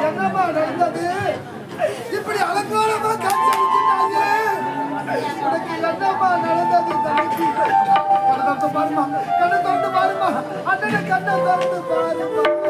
என்னமா நடந்தது இப்படி அலங்கோலமா காட்சி உனக்கு என்னமா நடந்தது தங்கச்சி கண்ணை திறந்து பாருமா அண்ணனை கண்ணை திறந்து பாருமா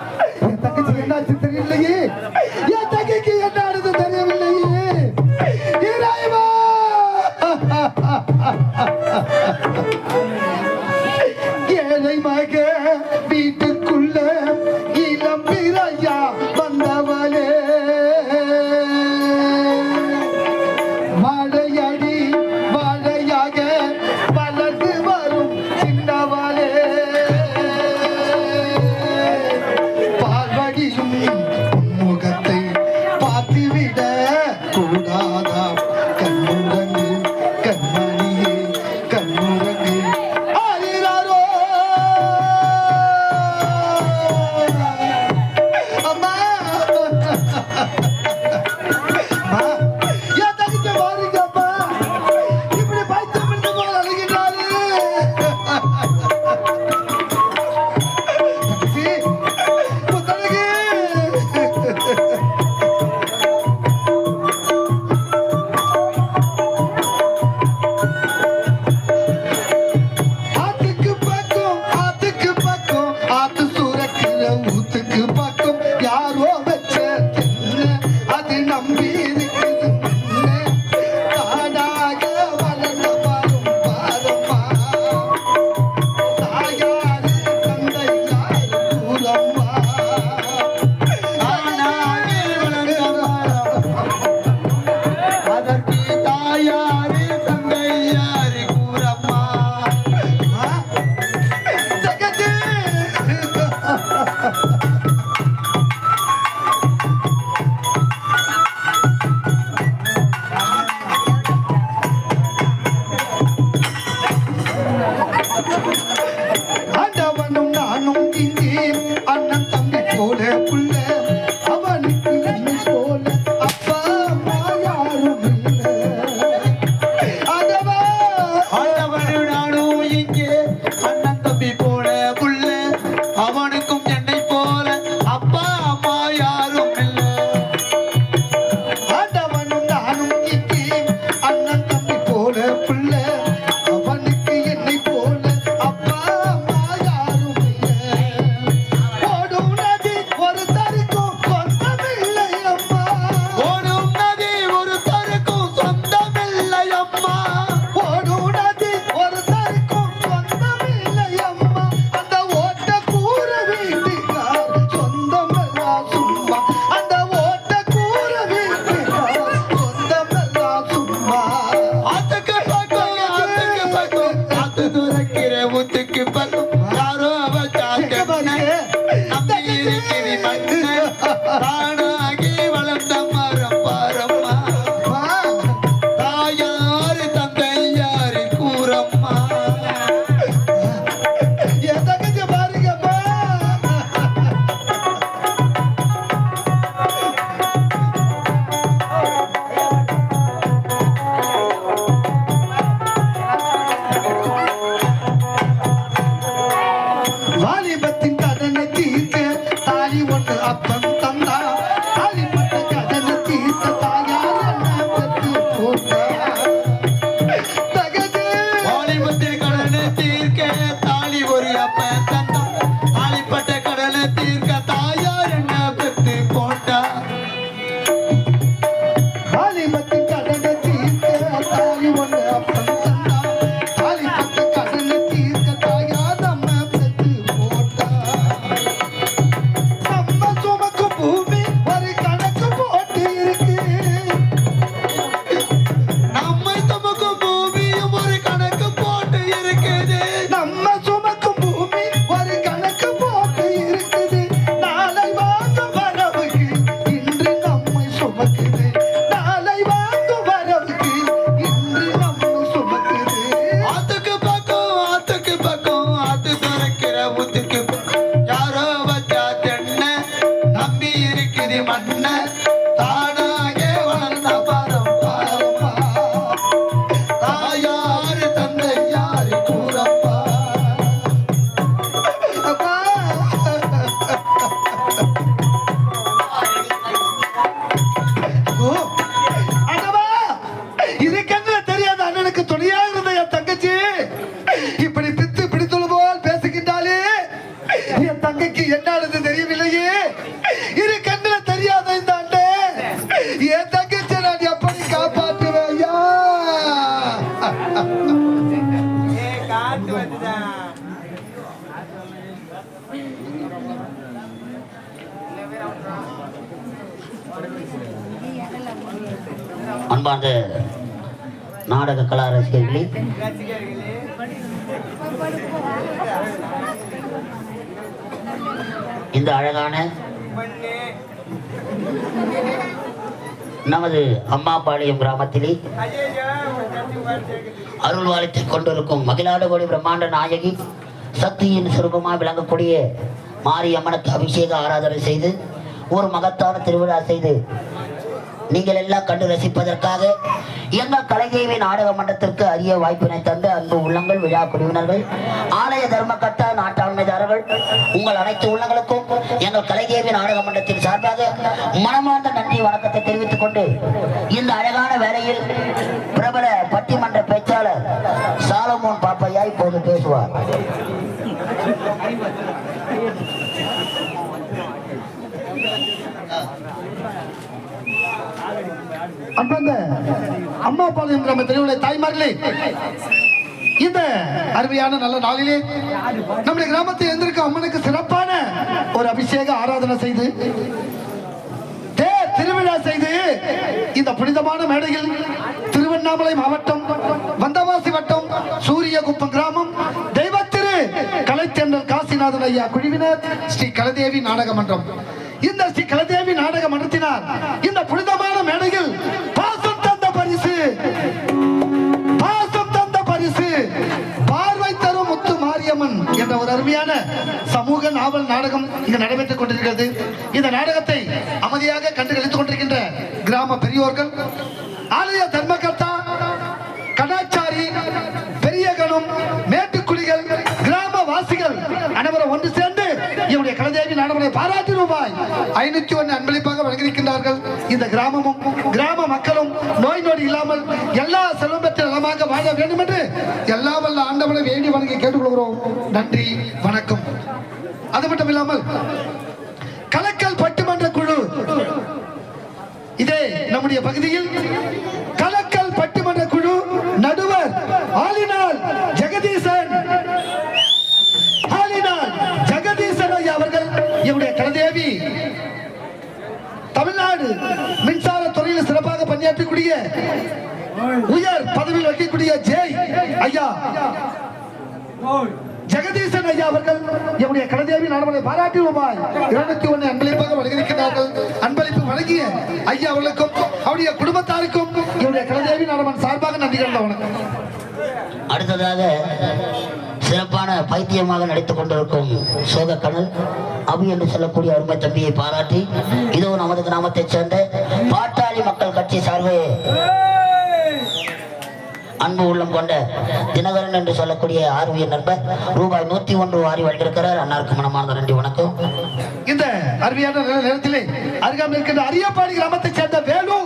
தலைமக வீட்டு 哈哈。அன்பார்ந்த நாடக கலா ரசிகர்களே. இந்த அழகான நமது அம்மாபாளையம் கிராமத்திலே அருள் அருள்வாளித்துக் கொண்டிருக்கும் மகிழாடுகோடி பிரம்மாண்ட நாயகி சக்தியின் சுரூபமாக விளங்கக்கூடிய மாரியம்மனுக்கு அபிஷேக ஆராதனை செய்து ஒரு மகத்தான திருவிழா செய்து நீங்கள் எல்லாம் கண்டு ரசிப்பதற்காக எங்கள் கலைதேவி நாடக மன்றத்திற்கு அரிய வாய்ப்பினை தந்த அன்பு உள்ளங்கள் விழா குழுவினர்கள் ஆலய தர்மகர்த்தா நாட்டாண்மைதாரர்கள் உங்கள் அனைத்து உள்ளங்களுக்கும் எங்கள் கலைதேவி நாடக மன்றத்தின் சார்பாக மனமார்ந்த நன்றி வணக்கத்தை தெரிவித்துக் கொண்டு இந்த அழகான வேலையில் பிரபல பட்டிமன்ற பேச்சாளர் சாலமோன் பாப்பையா இப்போது பேசுவார். அப்ப அம்மா பாளையம் கிராம தெருவுடைய தாய்மார்களே இந்த அருமையான நல்ல நாளிலே நம்முடைய கிராமத்தில் இருந்திருக்க அம்மனுக்கு சிறப்பான ஒரு அபிஷேக ஆராதனை செய்து திருவிழா செய்து இந்த புனிதமான மேடையில் திருவண்ணாமலை மாவட்டம் வந்தவாசி வட்டம் சூரியகுப்பம் கிராமம் தெய்வத்திரு கலைத்தேண்டல் காசிநாதன் ஐயா குழுவினர் ஸ்ரீ கலதேவி நாடக மன்றம். இந்த ஸ்ரீ கலதேவி நாடக மன்றத்தினால் இந்த புனித ஒரு அருமையான சமூக நாவல் நாடகம் இங்கு நடைபெற்றுக் கொண்டிருக்கிறது. இந்த நாடகத்தை அமைதியாக கண்டு கழித்துக் கொண்டிருக்கின்ற கிராம பெரியோர்கள் ஆலய தர்மகர்த்தா கடாச்சாரி பெரியகனும் மேட்டுக்குழிகள் கிராம வாசிகள் அனைவரும் ஒன்று சேர்ந்து இவருடைய கலதேவி நாடகத்தை பாராட்டி ரூபாய் ஐநூத்தி ஒன்று அன்பளிப்பாக வழங்கியிருக்கின்றார்கள். இந்த கிராமமும் கிராம மக்களும் நோய் நொடி இல்லாமல் எல்லா செல்வம் நலமாக வாழ வேண்டும் என்று எல்லா வல்ல ஆண்டவனை வேண்டி வணங்கி கேட்டுக்கொள்கிறோம். நன்றி வணக்கம். அது மட்டும் இல்லாமல் கலக்கல் பட்டுமன்ற குழு. இதே நம்முடைய பகுதியில் கலக்கல் பட்டுமன்ற குழு நடுவர் ஆலினால் ஜெகதீசன் ஆலினால் ஜெகதீசன் ஐயா அவர்கள் இவருடைய கலதேவி தமிழ்நாடு மின்சார துறையில் சிறப்பாக பணியாற்றக்கூடிய உயர் பதவியில் வைக்கக்கூடிய ஜெய் ஐயா ஜெகதீசன் ஐயா அவர்கள் என்னுடைய கலதேவி நாடகங்களை பாராட்டி ரூபாய் இருநூத்தி ஒன்னு அன்பளிப்பாக வழங்கியிருக்கிறார்கள் அன்பளிப்பு வழங்கிய ஐயா அவர்களுக்கும் அவருடைய குடும்பத்தாருக்கும் என்னுடைய கலதேவி நாடகம் சார்பாக நன்றி கண்டவனுக்கு அடுத்ததாக சிறப்பான பைத்தியமாக நடித்துக் கொண்டிருக்கும் சோக கனல் அபி என்று சொல்லக்கூடிய அருமை தம்பியை பாராட்டி இதோ நமது கிராமத்தைச் சேர்ந்த பாட்டாளி மக்கள் கட்சி சார்பு. அன்பு உள்ளம் கொண்ட தினகரன் என்று சொல்லக்கூடிய ஆர்வியர் நண்பர் ரூபாய் நூத்தி ஒன்று வாரி வழங்கியிருக்கிறார். அன்னாருக்கு மனமார்ந்த நன்றி வணக்கம். இந்த அருமையான நேரத்திலே அருகாமல் இருக்கின்ற அரியப்பாடி கிராமத்தை சேர்ந்த வேலு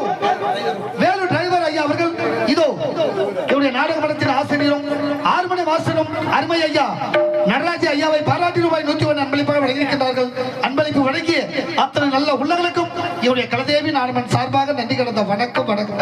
வேலு டிரைவர் ஐயா அவர்கள் இதோ இவருடைய நாடக மடத்தின் ஆசிரியரும் ஆறு மணி வாசனும் அருமை ஐயா நடராஜ ஐயாவை பாராட்டி ரூபாய் நூத்தி ஒன்று அன்பளிப்பாக வழங்கியிருக்கிறார்கள் அன்பளிப்பு வழங்கிய அத்தனை நல்ல உள்ளங்களுக்கும் இவருடைய கலதேவி நாடமன் சார்பாக நன்றி கடந்த வணக்கம் வணக்கம்.